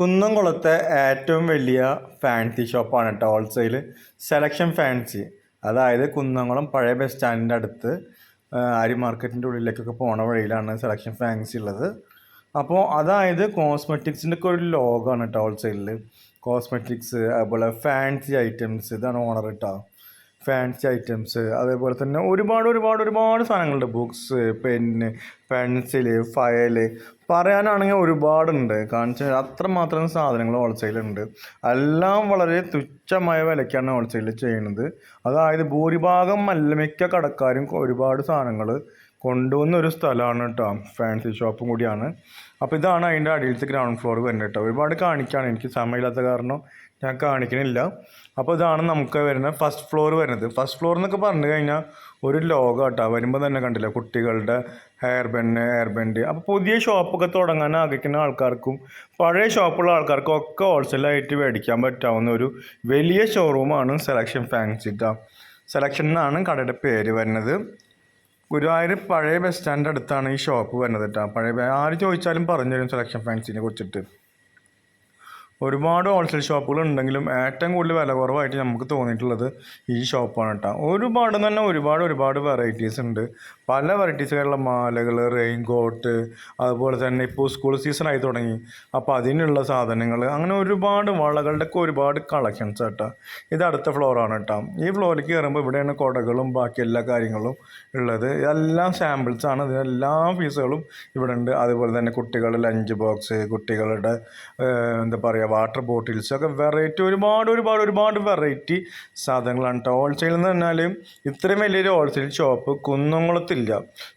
കുന്നംകുളത്തെ ഏറ്റവും വലിയ ഫാൻസി ഷോപ്പാണ് കേട്ടോ ഹോൾസെയിൽ സെലക്ഷൻ ഫാൻസി അതായത് കുന്നംകുളം പഴയ ബസ് സ്റ്റാൻഡിന്റെ അടുത്ത് ആര്യ മാർക്കറ്റിന്റെ ഉള്ളിലേക്കൊക്കെ പോണ വഴിയിലാണ് സെലക്ഷൻ ഫാൻസി ഉള്ളത്. അപ്പോൾ അതായത് കോസ്മെറ്റിക്സിന്റെ ഒക്കെ ഒരു ലോകമാണ് കേട്ടോ ഹോൾസെയിലിൽ കോസ്മെറ്റിക്സ് അതുപോലെ ഫാൻസി ഐറ്റംസ് ഇതാണ് ഓണർ കേട്ടോ ഫാൻസി ഐറ്റംസ് അതേപോലെ തന്നെ ഒരുപാട് ഒരുപാട് ഒരുപാട് സാധനങ്ങളുണ്ട്. ബുക്സ് പെന്ന് പെൻസിൽ ഫയൽ പറയാനാണെങ്കിൽ ഒരുപാടുണ്ട്. കാണിച്ച അത്രമാത്രം സാധനങ്ങൾ ഹോൾസെയിലുണ്ട് എല്ലാം വളരെ തുച്ഛമായ വിലയ്ക്കാണ് ഹോൾസെയിൽ ചെയ്യുന്നത്. അതായത് ഭൂരിഭാഗം അല്ല മിക്ക കടക്കാരും ഒരുപാട് സാധനങ്ങൾ കൊണ്ടുവന്ന ഒരു സ്ഥലമാണ് കേട്ടോ ഫാൻസി ഷോപ്പും കൂടിയാണ്. അപ്പോൾ ഇതാണ് അതിന്റെ അടിയിലത്തെ ഗ്രൗണ്ട് ഫ്ലോർ വരുന്നത് കേട്ടോ ഒരുപാട് കാണിക്കാണ്. എനിക്ക് സമയമില്ലാത്ത കാരണം ഞാൻ കാണിക്കണില്ല. അപ്പോൾ ഇതാണ് നമുക്ക് വരുന്നത് ഫസ്റ്റ് ഫ്ലോർ വരുന്നത്. ഫസ്റ്റ് ഫ്ലോർ എന്നൊക്കെ പറഞ്ഞു കഴിഞ്ഞാൽ ഒരു ലോകം കേട്ടോ വരുമ്പോൾ തന്നെ കണ്ടില്ല? കുട്ടികളുടെ ഹെയർ ബെൻഡ് ഹെയർ ബെൻഡ് അപ്പോൾ പുതിയ ഷോപ്പൊക്കെ തുടങ്ങാൻ ആഗ്രഹിക്കുന്ന ആൾക്കാർക്കും പഴയ ഷോപ്പുള്ള ആൾക്കാർക്കും ഒക്കെ ഹോൾസെയിലായിട്ട് മേടിക്കാൻ പറ്റാവുന്ന ഒരു വലിയ ഷോറൂമാണ് സെലക്ഷൻ ഫാൻസി കേട്ടോ സെലക്ഷൻ എന്നാണ് കടയുടെ പേര് വരുന്നത്. ഗുരുവായൂർ പഴയ ബസ് സ്റ്റാൻഡിന്റെ അടുത്താണ് ഈ ഷോപ്പ് വരുന്നത് കേട്ടോ പഴയ ആര് ചോദിച്ചാലും പറഞ്ഞു തരും സെലക്ഷൻ ഫാൻസിനെ കുറിച്ചിട്ട്. ഒരുപാട് ഹോൾസെയിൽ ഷോപ്പുകൾ ഉണ്ടെങ്കിലും ഏറ്റവും കൂടുതൽ വില കുറവായിട്ട് നമുക്ക് തോന്നിയിട്ടുള്ളത് ഈ ഷോപ്പാണ് കേട്ടോ ഒരുപാട് തന്നെ ഒരുപാട് ഒരുപാട് വെറൈറ്റീസ് ഉണ്ട്. പല വെറൈറ്റീസുകളുള്ള മാലകൾ റെയിൻ കോട്ട് അതുപോലെ തന്നെ ഇപ്പോൾ സ്കൂൾ സീസൺ ആയി തുടങ്ങി. അപ്പോൾ അതിനുള്ള സാധനങ്ങൾ അങ്ങനെ ഒരുപാട് വളകളുടെ ഒക്കെ ഒരുപാട് കളക്ഷൻസ് കേട്ടോ ഇത് അടുത്ത ഫ്ലോറാണ് കേട്ടോ ഈ ഫ്ലോറിലേക്ക് കയറുമ്പോൾ ഇവിടെയാണ് കുടകളും ബാക്കി എല്ലാ കാര്യങ്ങളും ഉള്ളത്. ഇതെല്ലാം സാമ്പിൾസ് ആണ്. ഇതിന് ഫീസുകളും ഇവിടെ ഉണ്ട്. അതുപോലെ തന്നെ കുട്ടികളുടെ ലഞ്ച് ബോക്സ് കുട്ടികളുടെ എന്താ പറയുക വാട്ടർ ബോട്ടിൽസ് ഒക്കെ വെറൈറ്റി ഒരുപാട് ഒരുപാട് ഒരുപാട് വെറൈറ്റി സാധനങ്ങളാണ് കേട്ടോ ഹോൾസെയിൽ എന്ന് പറഞ്ഞാൽ ഇത്രയും വലിയൊരു ഹോൾസെയിൽ ഷോപ്പ് കുന്നംകുളത്തില്ല.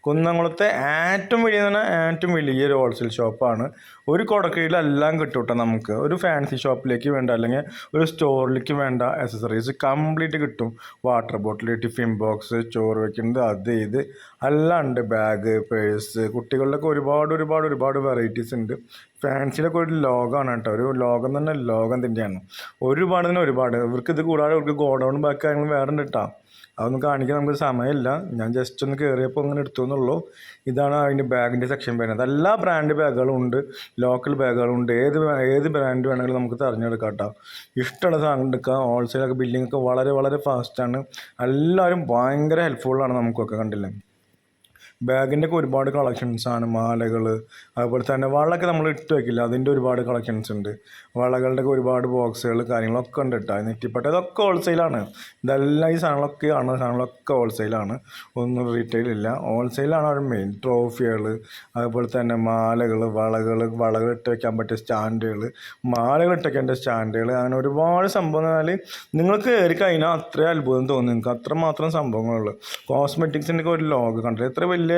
കുന്നംകുളത്തെ ഏറ്റവും വലിയ പറഞ്ഞാൽ ഏറ്റവും വലിയൊരു ഹോൾസെയിൽ ഷോപ്പാണ്. ഒരു കൊടക്കീഴിലെല്ലാം കിട്ടും കേട്ടോ നമുക്ക്. ഒരു ഫാൻസി ഷോപ്പിലേക്ക് വേണ്ട അല്ലെങ്കിൽ ഒരു സ്റ്റോറിലേക്ക് വേണ്ട അക്സസറീസ് കംപ്ലീറ്റ് കിട്ടും. വാട്ടർ ബോട്ടിൽ ടിഫിൻ ബോക്സ് ചോറ് വയ്ക്കുന്നത് അത് ഇത് അല്ലാണ്ട് ബാഗ് പേഴ്സ് കുട്ടികളുടെയൊക്കെ ഒരുപാട് ഒരുപാട് ഒരുപാട് വെറൈറ്റീസ് ഉണ്ട്. ഫാൻസിലൊക്കെ ഒരു ലോകമാണ് കേട്ടോ ഒരു ലോകം തന്നെ ലോകം തന്നെയാണ് ഒരുപാട് തന്നെ ഒരുപാട്. ഇവർക്ക് ഇത് കൂടാതെ ഇവർക്ക് ഗോഡൗൺ ബാക്കി കാര്യങ്ങൾ വേറെ ഉണ്ട് കേട്ടോ അതൊന്നും കാണിക്കാൻ നമുക്ക് സമയമില്ല. ഞാൻ ജസ്റ്റ് ഒന്ന് കയറിയപ്പോൾ അങ്ങനെ എടുത്തു എന്നുള്ളൂ. ഇതാണ് അതിന്റെ ബാഗിന്റെ സെക്ഷൻ വരുന്നത്. എല്ലാ ബ്രാൻഡ് ബാഗുകളും ഉണ്ട്. ലോക്കൽ ബാഗുകളും ഉണ്ട്. ഏത് ഏത് ബ്രാൻഡ് വേണമെങ്കിലും നമുക്ക് തിരഞ്ഞെടുക്കാം കേട്ടോ ഇഷ്ടമുള്ള സാധനം എടുക്കുക ഹോൾസെയിലൊക്കെ ബില്ലിംഗ് വളരെ വളരെ ഫാസ്റ്റാണ് എല്ലാവരും ഭയങ്കര ഹെൽപ്ഫുള്ളാണ് നമുക്കൊക്കെ കണ്ടില്ലേ? ബാഗിന്റെ ഒക്കെ ഒരുപാട് കളക്ഷൻസാണ് മാലകൾ അതുപോലെ തന്നെ വളയൊക്കെ നമ്മൾ ഇട്ട് വയ്ക്കില്ല അതിന്റെ ഒരുപാട് കളക്ഷൻസ് ഉണ്ട്. വളകളുടെ ഒക്കെ ഒരുപാട് ബോക്സുകൾ കാര്യങ്ങളൊക്കെ ഉണ്ട് കേട്ടോ നെറ്റിപ്പട്ട ഇതൊക്കെ ഹോൾസെയിലാണ് ഇതെല്ലാം ഈ സാധനങ്ങളൊക്കെ ആണ് സാധനങ്ങളൊക്കെ ഹോൾസെയിലാണ് ഒന്നും റീറ്റെയിൽ ഇല്ല. ഹോൾസെയിലാണ് അവിടെ മെയിൻ ട്രോഫികൾ അതുപോലെ തന്നെ മാലകൾ വളകൾ വളകൾ ഇട്ട് വയ്ക്കാൻ പറ്റിയ സ്റ്റാൻഡുകൾ മാലകൾ ഇട്ട് വയ്ക്കേണ്ട സ്റ്റാൻഡുകൾ അങ്ങനെ ഒരുപാട് സംഭവം എന്ന് പറഞ്ഞാൽ നിങ്ങൾക്ക് കയറി കഴിഞ്ഞാൽ അത്രയും അത്ഭുതം തോന്നും. നിങ്ങൾക്ക് അത്രമാത്രം സംഭവങ്ങളുള്ളൂ കോസ്മെറ്റിക്സിന്റെ ഒരു ലോഗ് കണ്ടില്ല? എത്ര വലിയ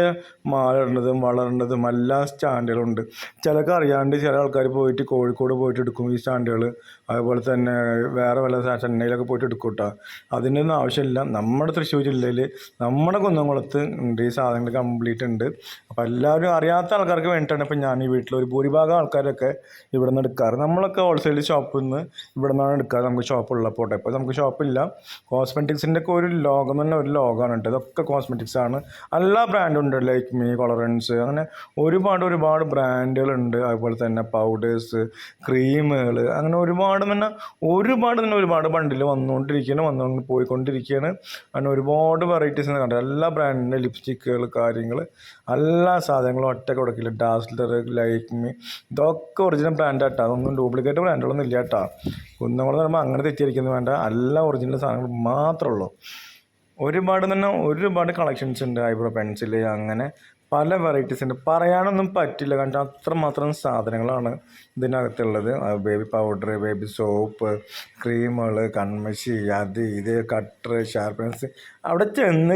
മാല ഇടുന്നതും വളരുന്നതും എല്ലാ സ്റ്റാൻഡുകളുണ്ട് ചിലക്ക് അറിയാണ്ട് ചില ആൾക്കാർ പോയിട്ട് കോഴിക്കോട് പോയിട്ട് എടുക്കും ഈ സ്റ്റാൻഡുകൾ അതുപോലെ തന്നെ വേറെ വല്ല ചെന്നൈയിലൊക്കെ പോയിട്ട് എടുക്കും കേട്ടോ അതിനൊന്നും ആവശ്യമില്ല. നമ്മുടെ തൃശ്ശൂർ ജില്ലയിൽ നമ്മുടെ കുന്നംകുളത്ത് ഉണ്ട് ഈ സാധനങ്ങൾ കംപ്ലീറ്റ് ഉണ്ട്. അപ്പോൾ എല്ലാവരും അറിയാത്ത ആൾക്കാർക്ക് വേണ്ടിയിട്ടാണ് ഇപ്പോൾ ഞാൻ ഈ വീട്ടിൽ ഒരു ഭൂരിഭാഗം ആൾക്കാരൊക്കെ ഇവിടെ നിന്ന് എടുക്കാറ്. നമ്മളൊക്കെ ഹോൾസെയിൽ ഷോപ്പിൽ നിന്ന് ഇവിടെ നിന്നാണ് എടുക്കാറ്. നമുക്ക് ഷോപ്പ് ഉള്ളപ്പോൾ ഇപ്പോൾ നമുക്ക് ഷോപ്പില്ല കോസ്മെറ്റിക്സിന്റെ ഒക്കെ ഒരു ലോകം തന്നെ ഒരു ലോകമാണ് കേട്ടോ. ഇതൊക്കെ കോസ്മെറ്റിക്സ് ആണ് എല്ലാ ബ്രാൻഡും ഉണ്ട് ലൈക്ക് മീ കൊളറൻസ് അങ്ങനെ ഒരുപാട് ഒരുപാട് ബ്രാൻഡുകളുണ്ട്. അതുപോലെ തന്നെ പൗഡേഴ്സ് ക്രീമുകൾ അങ്ങനെ ഒരുപാട് തന്നെ ഒരുപാട് തന്നെ ഒരുപാട് ബണ്ടിൽ വന്നുകൊണ്ടിരിക്കുകയാണ് വന്നുകൊണ്ട് പോയിക്കൊണ്ടിരിക്കുകയാണ്. അങ്ങനെ ഒരുപാട് വെറൈറ്റീസ് കണ്ടത് എല്ലാ ബ്രാൻഡിന്റെ ലിപ്സ്റ്റിക്കുകൾ കാര്യങ്ങൾ എല്ലാ സാധനങ്ങളും ഒറ്റ കൊടുക്കില്ല. ഡാസ്ലർ ലൈക്ക് മീ ഇതൊക്കെ ഒറിജിനൽ ബ്രാൻഡ് ബ്രാൻഡാട്ടോ അതൊന്നും ഡ്യൂപ്ലിക്കേറ്റ് ബ്രാൻഡുകളൊന്നും ഇല്ല കേട്ടോ കുന്നംകുളം പറയുമ്പോൾ അങ്ങനെ തെറ്റിയിരിക്കുന്നത് വേണ്ട. എല്ലാ ഒറിജിനൽ സാധനങ്ങൾ മാത്രമേ ഉള്ളൂ. ഒരുപാട് തന്നെ ഒരുപാട് കളക്ഷൻസ് ഉണ്ട് ഐബ്രോ പെൻസിൽ അങ്ങനെ പല വെറൈറ്റീസ് ഉണ്ട്. പറയാനൊന്നും പറ്റില്ല കാരണം അത്രമാത്രം സാധനങ്ങളാണ് ഇതിനകത്തുള്ളത്. ബേബി പൗഡർ ബേബി സോപ്പ് ക്രീമുകൾ കൺമഷി അത് ഇത് കട്ടർ ഷാർപ്പൻസ് അവിടെ ചെന്ന്